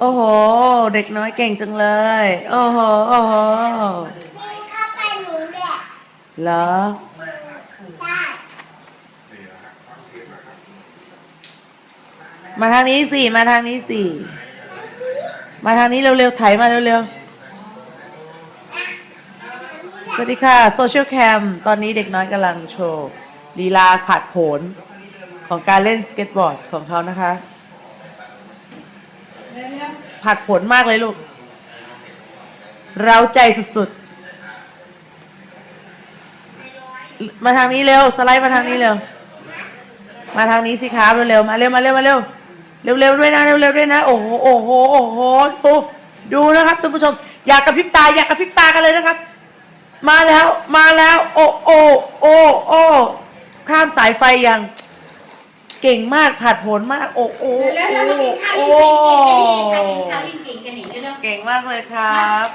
โอ้โห เด็กน้อยเก่งจังเลย โอ้โห โอ้โหยิงเข้าไปหนูแดกเหรอ ใช่มาทางนี้สิ มาทางนี้สิ มาทางนี้เร็วๆ ไถมาเร็วๆ สวัสดีค่ะ โซเชียลแคม ตอนนี้เด็กน้อยกำลังโชว์ลีลาผัดโผนของการเล่นสเก็ตบอร์ดของเขานะคะ ผัดผลมากเลยลูก เราใจสุดๆ มาทางนี้เร็ว สไลด์มาทางนี้เร็ว มาทางนี้สิครับเร็วๆมาเร็วมาเร็วมาเร็วเร็วๆด้วยนะเร็วๆด้วยนะ โอ้โหโอ้โหโอ้โหดูดูนะครับท่านผู้ชม อยากกระพริบตาอยากกระพริบตากันเลยนะครับ มาแล้วมาแล้ว โอ้โอ้โอ้โอ้ข้ามสายไฟย่าง เก่งมากผัดโผนมากโอ้โอ้แล้วโอ้แล้มากินข้าวโอ้ยิ่งเก่งกันดีค่ะกินข้าวยิ่งเก่งกันอีกเร็วๆเก่งมากเลยครับ